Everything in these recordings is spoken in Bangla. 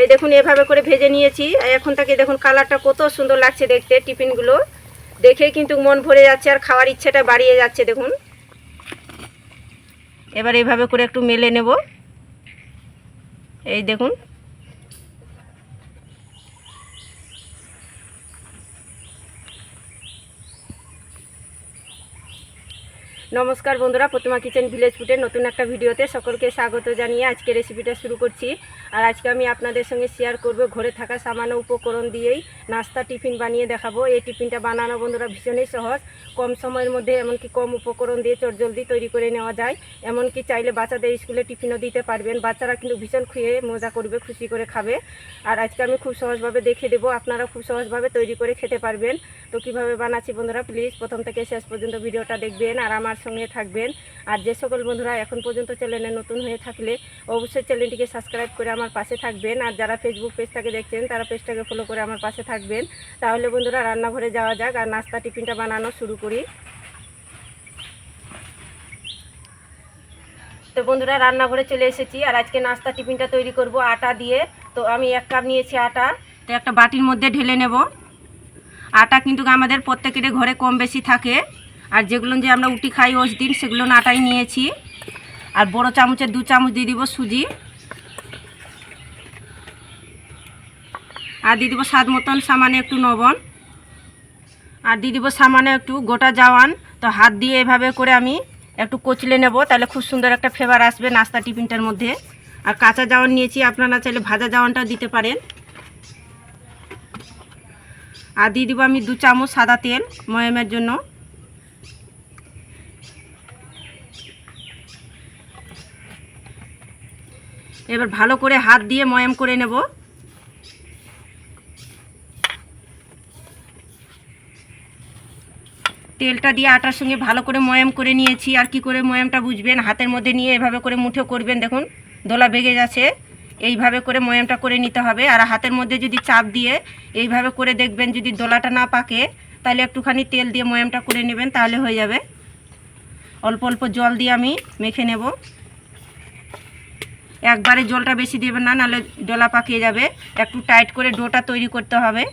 এই দেখুন, এভাবে করে ভেজে নিয়েছি। এখন থেকে দেখুন, কালারটা কত সুন্দর লাগছে দেখতে, টিফিনগুলো। দেখে কিন্তু মন ভরে যাচ্ছে, আর খাওয়ার ইচ্ছেটা বাড়িয়ে যাচ্ছে, দেখুন। এবার এভাবে করে একটু মেলে নেব। এই দেখুন নমস্কার বন্ধুরা, প্রতিমা কিচেন ভিলেজ ফুডের নতুন একটা ভিডিওতে সকলকে স্বাগত জানিয়ে আজকে রেসিপিটা শুরু করছি। আর আজকে আমি আপনাদের সঙ্গে শেয়ার করব ঘরে থাকা সামান্য উপকরণ দিয়েই নাস্তা টিফিন বানিয়ে দেখাবো। এই টিফিনটা বানানো বন্ধুরা ভীষণই সহজ। কম সময়ের মধ্যে এমনকি কম উপকরণ দিয়ে চটজলদি তৈরি করে নেওয়া যায়। এমনকি চাইলে বাচ্চাদের স্কুলে টিফিনও দিতে পারবেন। বাচ্চারা কিন্তু ভীষণ খুঁয়ে মজা করবে, খুশি করে খাবে। আর আজকে আমি খুব সহজভাবে দেখে দেবো, আপনারা খুব সহজভাবে তৈরি করে খেতে পারবেন। তো কীভাবে বানাচ্ছি বন্ধুরা প্লিজ প্রথম থেকে শেষ পর্যন্ত ভিডিওটা দেখবেন। আর আমার সঙ্গে থাকবেন। আর যে সকল বন্ধুরা এখন পর্যন্ত চ্যানেলে নতুন হয়ে থাকলে অবশ্যই চ্যানেলটিকে সাবস্ক্রাইব করে আমার পাশে থাকবেন। আর যারা ফেসবুক পেজটাকে দেখছেন, তারা পেজটাকে ফলো করে আমার পাশে থাকবেন। তাহলে বন্ধুরা রান্নাঘরে যাওয়া যাক আর নাস্তা, টিফিনটা বানানো শুরু করি। তো বন্ধুরা, রান্নাঘরে চলে এসেছি আর আজকে নাস্তা, টিফিনটা তৈরি করব আটা দিয়ে। তো আমি এক কাপ নিয়েছি আটা। তো একটা বাটির মধ্যে ঢেলে নেব। আটা কিন্তু আমাদের প্রত্যেকের ঘরে কম বেশি থাকে। আর যেগুলো যে আমরা উটি খাই ওস দিন সেগুলো আটাই নিয়েছি। আর বড় চামচের দু চামচ দিয়ে দিব সুজি। আর দিয়ে দিব স্বাদ মতন সামানে একটু লবণ। আর দিয়ে দিব সামান্য একটু গোটা জাওয়ান। তো হাত দিয়ে এভাবে করে আমি একটু কচলে নেব, তাহলে খুব সুন্দর একটা ফ্লেভার আসবে নাস্তা টিফিনটার মধ্যে। আর কাঁচা জাওয়ান নিয়েছি, আপনারা চাইলে ভাজা জাওয়ানটাও দিতে পারেন। আর দিয়ে দিব আমি দু চামচ সাদা তেল ময়ামের জন্য। এবার ভালো করে হাত দিয়ে ময়াম করে নেব। তেলটা দিয়ে আটার সঙ্গে ভালো করে ময়াম করে নিয়েছি। আর কি করে ময়ামটা বুঝবেন? হাতের মধ্যে নিয়ে এভাবে করে মুঠো করবেন। দেখুন, দোলা বেগে যাচ্ছে। এইভাবে করে ময়ামটা করে নিতে হবে। আর হাতের মধ্যে যদি চাপ দিয়ে এইভাবে করে দেখবেন, যদি দোলাটা না পাকে, তাহলে একটুখানি তেল দিয়ে ময়ামটা করে নেবেন, তাহলে হয়ে যাবে। অল্প অল্প জল দিয়ে আমি মেখে নেব। একবারে জলটা বেশি দেবেন না, নাহলে ডোলা পাকিয়ে যাবে। একটু টাইট করে ডোটা তৈরি করতে হবে।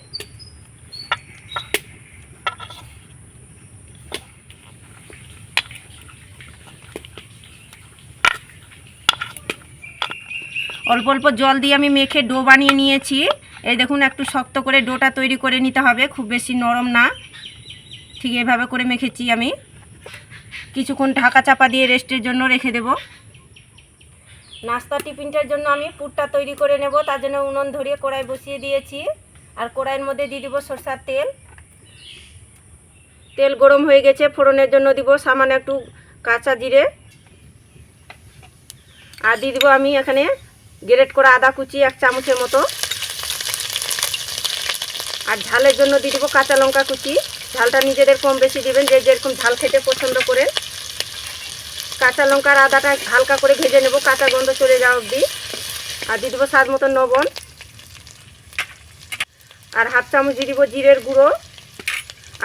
অল্প অল্প জল দিয়ে আমি মেখে ডো বানিয়ে নিয়েছি। এই দেখুন, একটু শক্ত করে ডোটা তৈরি করে নিতে হবে, খুব বেশি নরম না। ঠিক এভাবে করে মেখেছি আমি। কিছুক্ষণ ঢাকা চাপা দিয়ে রেস্টের জন্য রেখে দেব। নাস্তা টিফিনটার জন্য আমি পুরটা তৈরি করে নেব, তার জন্য উনুন ধরিয়ে কড়াই বসিয়ে দিয়েছি। আর কড়াইয়ের মধ্যে দিয়ে দিব সরষার তেল। তেল গরম হয়ে গেছে, ফোড়নের জন্য দিব সামান্য একটু কাঁচা জিরে। আর দিয়ে দিব আমি এখানে গ্রেট করা আদা কুচি এক চামচের মতো। আর ঝালের জন্য দিয়ে দিব কাঁচা লঙ্কা কুচি। ঝালটা নিজেদের কম বেশি দিবেন, যে যেরকম ঝাল খেতে পছন্দ করেন। কাঁচা লঙ্কার আদাটা হালকা করে ভেজে নেব, কাঁচা গন্ধ চলে যাওয়া অবধি। আর দিয়ে দেবো স্বাদ মতো লবণ। আর হাফ চামচ দিয়ে দিব জিরের গুঁড়ো।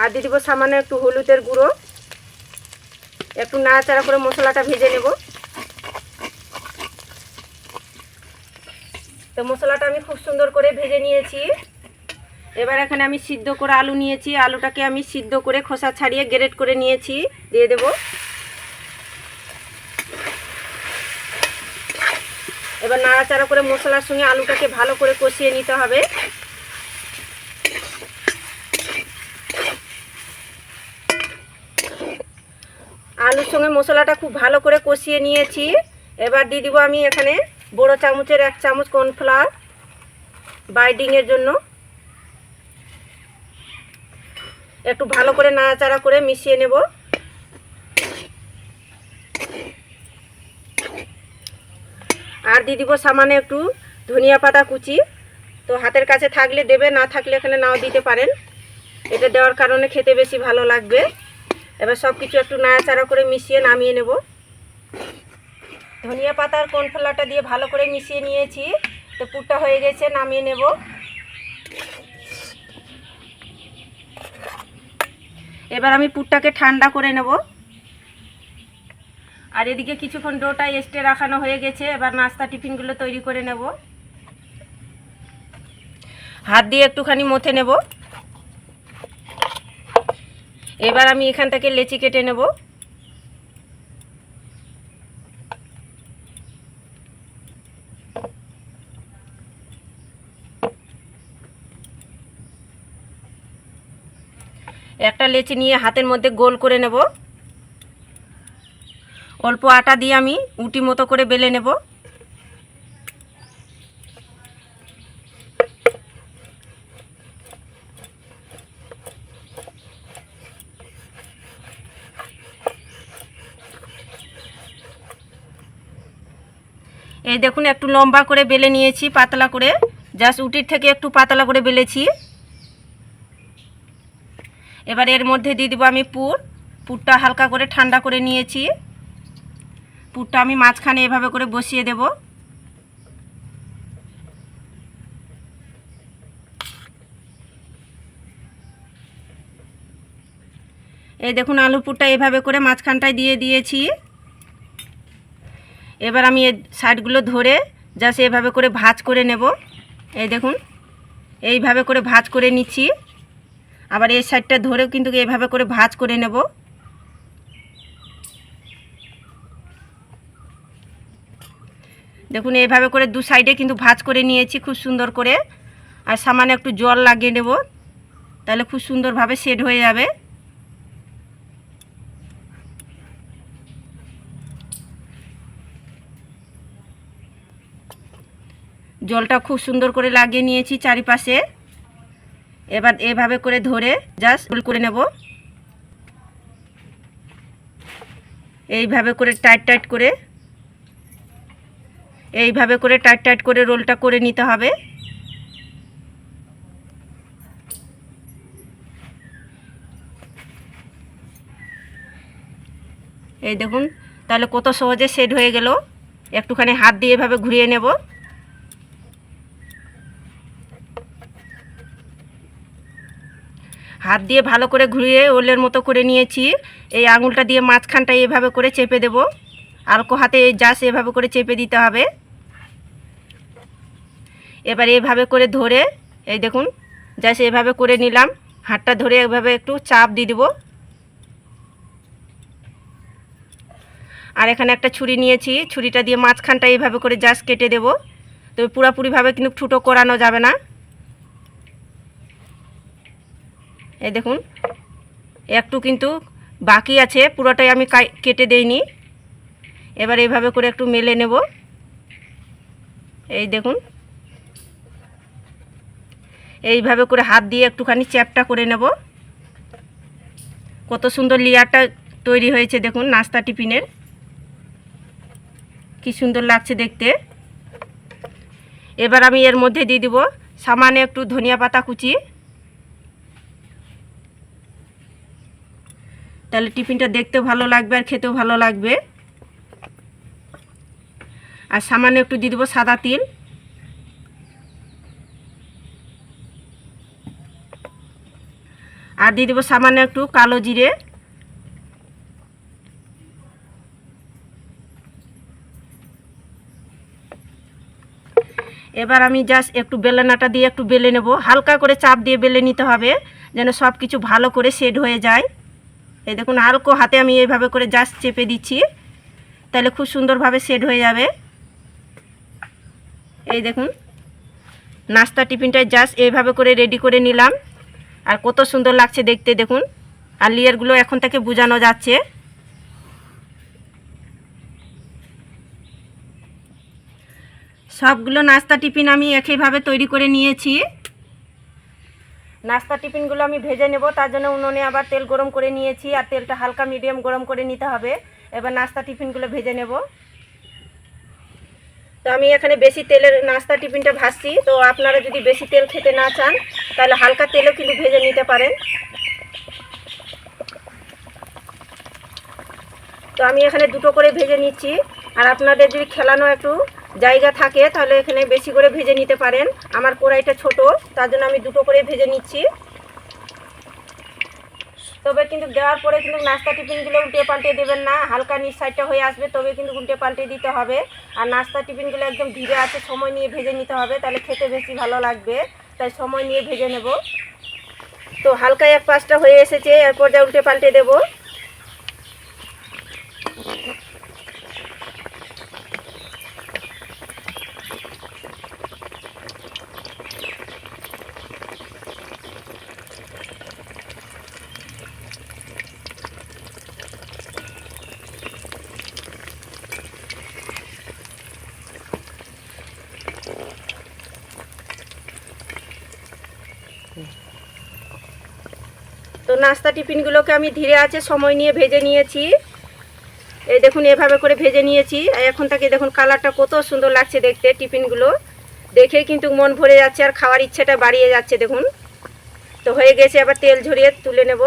আর দিয়ে দিব সামান্য একটু হলুদের গুঁড়ো। একটু নাড়াচাড়া করে মশলাটা ভেজে নেব। তো মশলাটা আমি খুব সুন্দর করে ভেজে নিয়েছি। এবার এখানে আমি সিদ্ধ করে আলু নিয়েছি। আলুটাকে আমি সিদ্ধ করে খোসা ছাড়িয়ে গ্রেট করে নিয়েছি। দিয়ে দেব এবার নাড়াচাড়া করে মশলার সঙ্গে আলুটাকে ভালো করে কষিয়ে নিতে হবে। আলুর সঙ্গে মশলাটা খুব ভালো করে কষিয়ে নিয়েছি। এবার দিয়ে দিব আমি এখানে বড় চামচের এক চামচ কর্নফ্লাওয়ার বাইডিংয়ের জন্য। একটু ভালো করে নাড়াচাড়া করে মিশিয়ে নেব। আর দিয়ে দিব সামান্য একটু ধনিয়া পাতা কুচি। তো হাতের কাছে থাকলে দেবে, না থাকলে এখানে নাও দিতে পারেন। এটা দেওয়ার কারণে খেতে বেশি ভালো লাগবে। এবার সব কিছু একটু নাড়াচাড়া করে মিশিয়ে নামিয়ে নেব। ধনিয়া পাতার কর্নফ্লাওয়ারটা দিয়ে ভালো করে মিশিয়ে নিয়েছি। তো পুরটা হয়ে গেছে, নামিয়ে নেব। এবার আমি পুরটাকে ঠান্ডা করে নেব। আর এদিকে কিছুক্ষণ ডোটা এস্টে রাখানো হয়ে গেছে, এবার নাস্তা টিফিনগুলো তৈরি করে নেব। হাত দিয়ে একটুখানি মথে নেব। এবার আমি এখান থেকে লেচি কেটে নেব। একটা লেচি নিয়ে হাতের মধ্যে গোল করে নেব। অল্প আটা দিয়ে আমি উটি মতো করে বেলে নেব। এই দেখুন, একটু লম্বা করে বেলে নিয়েছি, পাতলা করে। জাস্ট উটির থেকে একটু পাতলা করে বেলেছি। এবার এর মধ্যে দিয়ে দেবো আমি পুর। পুরটা হালকা করে ঠান্ডা করে নিয়েছি। পুরটা আমি মাঝখানে এভাবে করে বসিয়ে দেব। এই দেখুন, আলু পুরটা এভাবে করে মাঝখানটায় দিয়ে দিয়েছি। এবার আমি এই সাইডগুলো ধরে জাস্ট এভাবে করে ভাজ করে নেব। এই দেখুন, এইভাবে করে ভাজ করে নিচ্ছি। আবার এই সাইডটা ধরেও কিন্তু এইভাবে করে ভাজ করে নেব। দেখুন, এইভাবে করে দু সাইডে কিন্তু ভাজ করে নিয়েছি খুব সুন্দর করে। আর সামান্য একটু জল লাগিয়ে নেব, তাহলে খুব সুন্দরভাবে সেট হয়ে যাবে। জলটা খুব সুন্দর করে লাগিয়ে নিয়েছি চারিপাশে। এবার এভাবে করে ধরে জাস্ট রোল করে নেব। এইভাবে করে টাইট টাইট করে এইভাবে করে টাইট টাইট করে রোলটা করে নিতে হবে। এই দেখুন, তাহলে কত সহজে সেট হয়ে গেল। একটুখানি হাত দিয়ে এভাবে ঘুরিয়ে নেব। হাত দিয়ে ভালো করে ঘুরিয়ে ওলের মতো করে নিয়েছি। এই আঙুলটা দিয়ে মাঝখানটা এভাবে করে চেপে দেব। আলকো হাতে এই জাস এভাবে করে চেপে দিতে হবে। এবার এভাবে করে ধরে, এই দেখুন জাস এভাবে করে নিলাম। হাতটা ধরে এভাবে একটু চাপ দিয়ে দেবো। আর এখানে একটা ছুরি নিয়েছি, ছুরিটা দিয়ে মাঝখানটা এইভাবে করে জাস্ট কেটে দেব। তবে পুরাপুরিভাবে কিন্তু ঠুটো করানো যাবে না। এই দেখুন, একটু কিন্তু বাকি আছে, পুরোটাই আমি কেটে দেইনি। এবার এইভাবে করে একটু মেলে নেব। এই দেখুন এইভাবে করে হাত দিয়ে একটুখানি চ্যাপটা করে নেব। কত সুন্দর লেয়ারটা তৈরি হয়েছে দেখুন নাস্তা টিফিনের। কি সুন্দর লাগছে দেখতে। এবার আমি এর মধ্যে দিয়ে দিব সামান্য একটু ধনিয়া পাতা কুচি। তাহলে টিফিনটা দেখতেও ভালো লাগবে আর খেতেও ভালো লাগবে। আর সামান্য একটু দিয়ে দেবো সাদা তিল। আর দিয়ে দেবো সামান্য একটু কালো জিরে। এবার আমি জাস্ট একটু বেলনাটা দিয়ে একটু বেলে নেব। হালকা করে চাপ দিয়ে বেলে নিতে হবে, যেন সব কিছু ভালো করে সেট হয়ে যায়। এই দেখুন, হালকো হাতে আমি এইভাবে করে জাস্ট চেপে দিচ্ছি, তাহলে খুব সুন্দরভাবে সেট হয়ে যাবে। এই দেখুন নাস্তা টিফিনটায় জাস্ট এইভাবে করে রেডি করে নিলাম। আর কত সুন্দর লাগছে দেখতে, দেখুন। আর লেয়ারগুলো এখন থেকে বোঝানো যাচ্ছে। সবগুলো নাস্তা টিফিন আমি একইভাবে তৈরি করে নিয়েছি। নাস্তা টিফিনগুলো আমি ভেজে নেব, তার জন্য উনুনে আবার তেল গরম করে নিয়েছি, আর তেলটা হালকা মিডিয়াম গরম করে নিতে হবে। এবার নাস্তা টিফিনগুলো ভেজে নেব। তো আমি এখানে বেশি তেলের নাস্তা টিফিনটা ভাজছি। তো আপনারা যদি বেশি তেল খেতে না চান, তাহলে হালকা তেলও কিন্তু ভেজে নিতে পারেন। তো আমি এখানে দুটো করে ভেজে নিচ্ছি। আর আপনাদের যদি খেলানো একটু জায়গা থাকে, তাহলে এখানে বেশি করে ভেজে নিতে পারেন। আমার কড়াইটা ছোট, তার জন্য আমি দুটো করে ভেজে নিচ্ছি। তবে কিন্তু দেওয়ার পরে কিন্তু নাস্তা টিফিনগুলো উল্টে পাল্টে দেবেন না, হালকা নিচ সাইডটা হয়ে আসবে, তবে কিন্তু উল্টে পাল্টে দিতে হবে। আর নাস্তা টিফিনগুলো একদম ধীরে আছে, সময় নিয়ে ভেজে নিতে হবে, তাহলে খেতে বেশি ভালো লাগবে। তাই সময় নিয়ে ভেজে নেব। তো হালকা এক পাঁচটা হয়ে এসেছে, এরপর যা উল্টে পাল্টে দেবো। তো নাস্তা টিফিনগুলোকে আমি ধীরে আছে সময় নিয়ে ভেজে নিয়েছি। এই দেখুন, এভাবে করে ভেজে নিয়েছি। এখন থেকে দেখুন, কালারটা কত সুন্দর লাগছে দেখতে টিফিনগুলো। দেখে কিন্তু মন ভরে যাচ্ছে আর খাওয়ার ইচ্ছেটা বাড়িয়ে যাচ্ছে, দেখুন। তো হয়ে গেছে আবার তেল ঝরিয়ে তুলে নেব।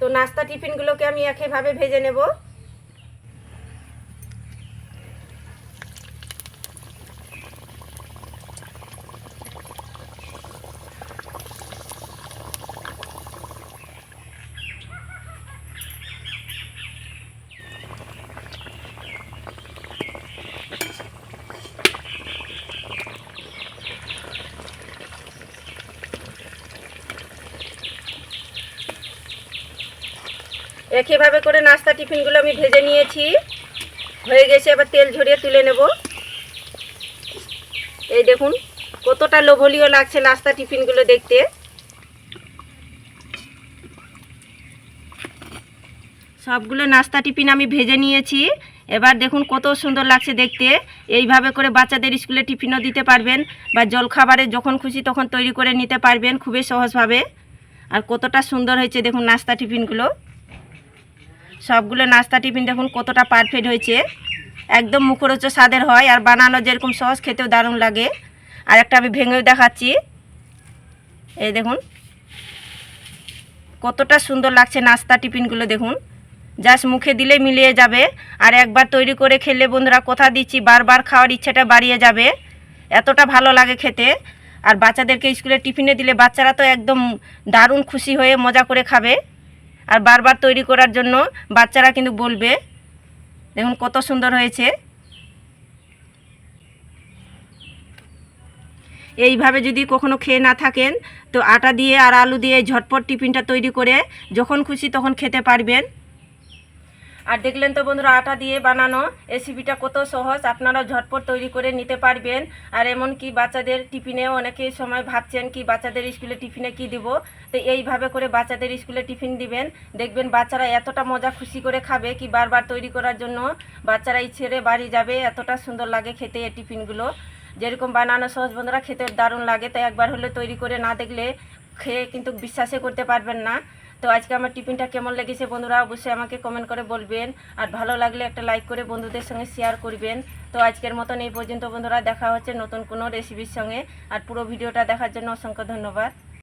তো নাস্তা টিফিনগুলোকে আমি একইভাবে ভেজে নেব। একইভাবে করে নাস্তা টিফিনগুলো আমি ভেজে নিয়েছি? হয়ে গেছে, এবার তেল ঝরিয়ে তুলে নেব। এই দেখুন, কতটা লোভনীয় লাগছে নাস্তা টিফিনগুলো দেখতে। সবগুলো নাস্তা টিফিন আমি ভেজে নিয়েছি। এবার দেখুন, কত সুন্দর লাগছে দেখতে। এইভাবে করে বাচ্চাদের স্কুলে টিফিনও দিতে পারবেন বা জলখাবারে যখন খুশি তখন তৈরি করে নিতে পারবেন খুবই সহজভাবে। আর কতটা সুন্দর হয়েছে দেখুন নাস্তা টিফিনগুলো। সবগুলো নাস্তা টিফিন দেখুন কতটা পারফেক্ট হয়েছে। একদম মুখরোচ স্বাদের হয় আর বানানো যেরকম সহজ খেতেও দারুণ লাগে। আর একটা আমি ভেঙেও দেখাচ্ছি। এই দেখুন। কতটা সুন্দর লাগছে নাস্তা টিফিনগুলো দেখুন। জাস্ট মুখে দিলে মিলিয়ে যাবে। আর একবার তৈরি করে খেলে বন্ধুরা কথা দিচ্ছি, বারবার খাওয়ার ইচ্ছাটা বাড়িয়ে যাবে। এতটা ভালো লাগে খেতে। আর বাচ্চাদেরকে স্কুলে টিফিনে দিলে বাচ্চারা তো একদম দারুণ খুশি হয়ে মজা করে খাবে। আর বারবার তৈরি করার জন্য বাচ্চারা কিন্তু বলবে। দেখুন কত সুন্দর হয়েছে। এইভাবে যদি কখনো খেয়ে না থাকেন, তো আটা দিয়ে আর আলু দিয়ে ঝটপট টিফিনটা তৈরি করে যখন খুশি তখন খেতে পারবেন। আর দেখলেন তো বন্ধুরা, আটা দিয়ে বানানো রেসিপিটা কত সহজ। আপনারা ঝটপট তৈরি করে নিতে পারবেন। আর এমন কি বাচ্চাদের টিফিনেও অনেকেই সময় ভাবছেন কি বাচ্চাদের স্কুলে টিফিনে কি দিব। তো এইভাবে করে বাচ্চাদের স্কুলে টিফিন দিবেন। দেখবেন বাচ্চারা এতটা মজা খুশি করে খাবে কি বারবার তৈরি করার জন্য। বাচ্চারা ছেড়ে বাড়ি যাবে, এতটা সুন্দর লাগে খেতে এই টিফিনগুলো। যেরকম বানানো সহজ বন্ধুরা, খেতে দারুণ লাগে। তাই একবার হলে তৈরি করে না দেখলে খেয়ে কিন্তু বিশ্বাসে করতে পারবেন না। তো আজকে আমার টিফিনটা কেমন লেগেছে বন্ধুরা অবশ্যই আমাকে কমেন্ট করে বলবেন। আর ভালো লাগলে একটা লাইক করে বন্ধুদের সঙ্গে শেয়ার করবেন। তো আজকের মতন এই পর্যন্ত বন্ধুরা, দেখা হচ্ছে নতুন কোনো রেসিপির সঙ্গে। আর পুরো ভিডিওটা দেখার জন্য অসংখ্য ধন্যবাদ।